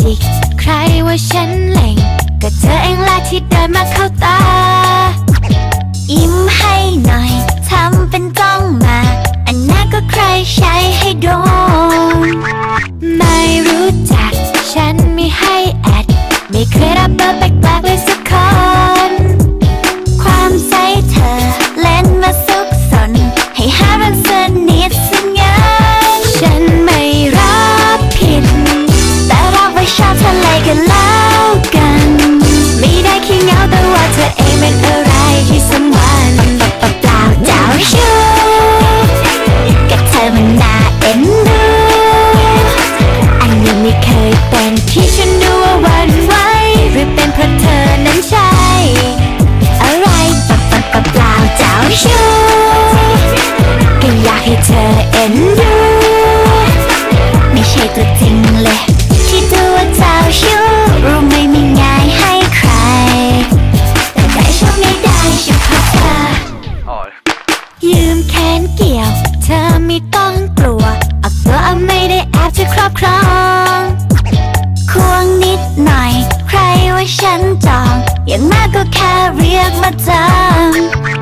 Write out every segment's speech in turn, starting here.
จิก ใครว่าฉันเล่งก็เธอเองแหละที่เดินมาเข้าตา อเอ็นดูไม่ใช่ตัวจริงเลยที่ตัวเจ้าชู้รู้ไมไม่ง่ายให้ใคร แต่ได้ชอบไม่ได้เฉพาะเธอยืมแขนเกี่ยว เธอไม่ต้องกลัวเอาตัวเอาไม่ได้แอบจะครอบครองควงนิดหน่อย ใครว่าฉันจอง อย่างมากก็แค่เรียกมาจ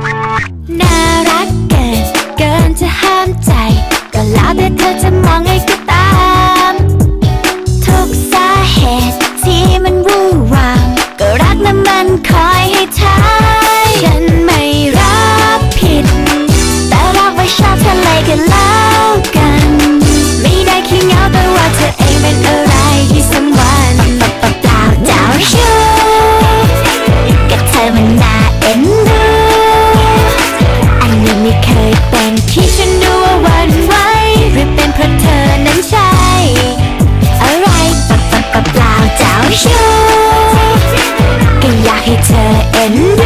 ำน่ารักเกินเกินจะ แล้วแต่เธอจะมองไงก็ตาม ทุกสาเหตุที่มันวู่วามก็รักนั้นมันคอยให้ทายฉันไม่รับผิด แต่รับไว้ชอบเธอเลยกันแล้วกัน ไม่ได้ขี้เหงาแต่ว่าเธอเองเป็นเออะ